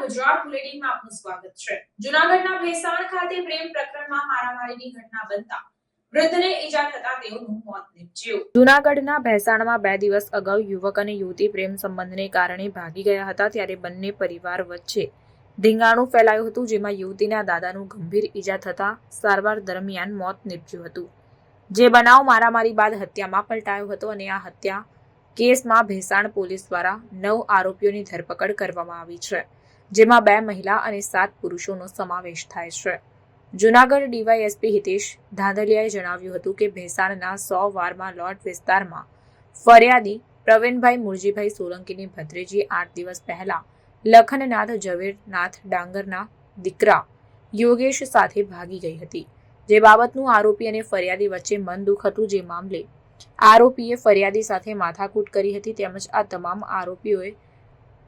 ગુજરાત બુલેટિનમાં આપનું સ્વાગત છે. જુનાગઢના ભેસાણ ખાતે પ્રેમ પ્રકરણમાં મારામારીની ઘટના બનતા જુનાગઢના ભેસાણમાં બે દિવસ અગાઉ યુવક અને યુવતી પ્રેમ સંબંધને કારણે ભાગી ગયા હતા ત્યારે બંને પરિવાર વચ્ચે ધીંગાણું ફેલાયું હતું, જેમાં યુવતીના દાદાનું ગંભીર ઈજા થતા સારવાર દરમિયાન મોત નીપજ્યું હતું. જે બનાવ મારામારી બાદ હત્યામાં પલટાયો હતો અને આ હત્યા કેસમાં ભેસાણ પોલીસ દ્વારા નવ આરોપીઓની ધરપકડ કરવામાં આવી છે, જેમાં બે મહિલા અને સાત પુરુષોનો સમાવેશ થાય છે. જુનાગઢ ડીવાયએસપી હિતેશ ધાંધલિયાએ જણાવ્યું હતું કે ભેસાણના સો વારમાં લોટ વિસ્તારમાં ફરિયાદી પ્રવીણભાઈ મુરજીભાઈ સોલંકીની ભત્રીજી આઠ દિવસ પહેલા લખનનાથ, ઝવેરનાથ ડાંગરના દીકરા યોગેશ સાથે ભાગી ગઈ હતી. જે બાબતનું આરોપી અને ફરિયાદી વચ્ચે મન દુઃખ હતું, જે મામલે આરોપીએ ફરિયાદી સાથે માથાકૂટ કરી હતી તેમજ આ તમામ આરોપીઓએ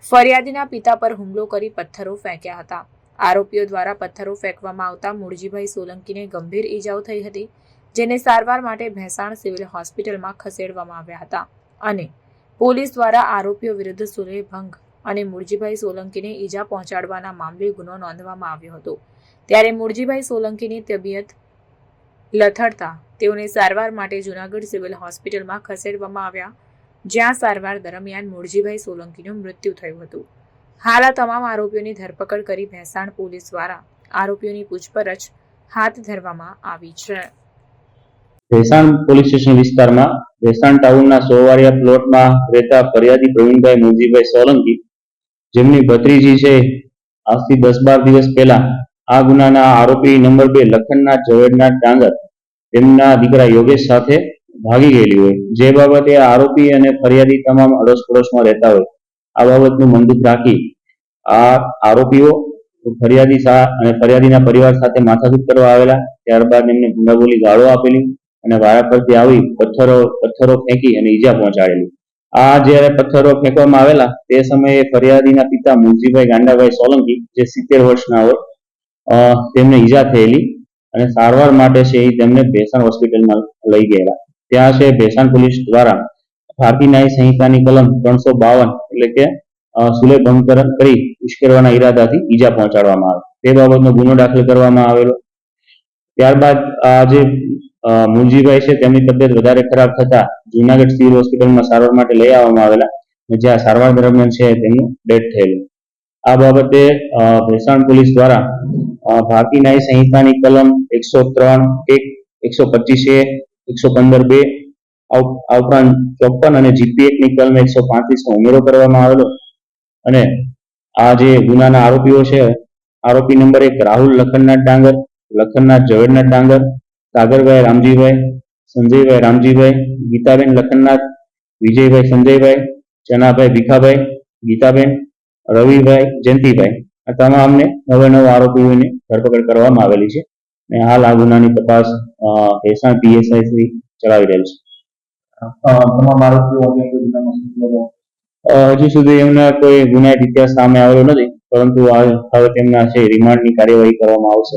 ફરિયાદીના પિતા પર હુમલો કરી પથ્થરો ફેંક્યા હતા. આરોપીઓ દ્વારા પથ્થરો ફેંકવામાં આવતા મુળજીભાઈ સોલંકીને ગંભીર ઈજાઓ થઈ હતી, જેને સારવાર માટે ભેસાણ સિવિલ હોસ્પિટલમાં ખસેડવામાં આવ્યા હતા અને પોલીસ દ્વારા આરોપીઓ વિરુદ્ધ સુલેહ ભંગ અને મુળજીભાઈ સોલંકીને ઈજા પહોંચાડવાના મામલે ગુનો નોંધવામાં આવ્યો હતો. ત્યારે મુળજીભાઈ સોલંકીની તબિયત લથડતા તેઓને સારવાર માટે જૂનાગઢ સિવિલ હોસ્પિટલમાં ખસેડવામાં આવ્યા. જ્યાં સારવાર દરમિયાન મૂળજીભાઈ સોલંકીનું મૃત્યુ થયું હતું. હાલ આ તમામ આરોપીઓની ધરપકડ કરી ભેસાણ પોલીસ દ્વારા આરોપીઓની પૂછપરછ હાથ ધરવામાં આવી છે. ભેસાણ પોલીસ સ્ટેશન વિસ્તારમાં ભેસાણ ટાઉનના સોવારિયા પ્લોટમાં રહેતા ફરિયાદી પ્રવીણભાઈ મુરજીભાઈ સોલંકી, જેમની ભત્રીજી છે, આજથી દસ બાર દિવસ પહેલા આ ગુનાના આરોપી નંબર બે લખનનાથ ઝવેરનાથ ડાંગર તેમના દીકરા યોગેશ સાથે ભાગી ગયેલી હોય. જે બાબતે આરોપી અને ફરિયાદી તમામ અડોસ પડોશમાં રહેતા હોય. આ બાબતનું મંદુક રાખી આ આરોપીઓ ફરિયાદી અને ફરિયાદીના પરિવાર સાથે માથાકૂટ કરવા આવેલા. ત્યારબાદ એમને ગુંડાગોલી ગાળો આપેલી અને વારા પરથી આવી પથ્થરો પથ્થરો ફેંકી અને ઈજા પહોંચાડેલી. આ જ્યારે પથ્થરો ફેંકવામાં આવેલા, તે સમયે ફરિયાદીના પિતા મુનજીભાઈ ગાંડાભાઈ સોલંકી, જે સિત્તેર વર્ષના હોય તેમને ઈજા થયેલી. અને સારવાર માટે છે તેમને ભેસાણ હોસ્પિટલમાં લઈ ગયેલા ત્યાં છે ભેસાણ પોલીસ દ્વારા ભારતીય ન્યાય સંહિતાની કલમ ત્રણસો બાવન એટલે કે સુલે ભંગકરણ કરી ઉશ્કેરવાના ઈરાદાથી ઈજા પહોંચાડવામાં આવે. તે બાબતનો ગુનો દાખલ કરવામાં આવેલો. ત્યારબાદ આ જે અ, છે તેમની તબિયત વધારે ખરાબ થતા જુનાગઢ સિવિલ હોસ્પિટલમાં સારવાર માટે લઈ આવવામાં આવેલા જ્યાં સારવાર દરમિયાન છે તેમનું ડેથ થયેલું. આ બાબતે ભેસાણ પોલીસ દ્વારા ભારતીય ન્યાય સંહિતાની કલમ એકસો ત્રણ એક, એકસો પચીસ એકસો પંદર બે આ ઉપરાંત ચોપન અને જીપી એકની કલમ એકસો પાંત્રીસ નો ઉમેરો કરવામાં આવેલો. અને આ જે ગુનાના આરોપીઓ છે, આરોપી નંબર એક રાહુલ લખનનાથ ડાંગર, લખનનાથ ઝવેરનાથ ડાંગર, સાગરભાઈ રામજીભાઈ, સંજયભાઈ રામજીભાઈ, ગીતાબેન લખનનાથ, વિજયભાઈ સંજયભાઈ, ચનાભાઈ ભીખાભાઈ, ગીતાબેન, રવિભાઈ જયંતિભાઈ. આ તમામને નવે નવ આરોપીઓની ધરપકડ કરવામાં આવેલી છે અને હાલ આ ગુનાની તપાસ ભેસાણ પીએસઆઈ શ્રી ચલાવી રહેલ છે. તમામ આરોપીઓ હજુ સુધી એમના કોઈ ગુનાહિત ઇતિહાસ સામે આવેલો નથી પરંતુ હવે તેમના છે રિમાન્ડની કાર્યવાહી કરવામાં આવશે.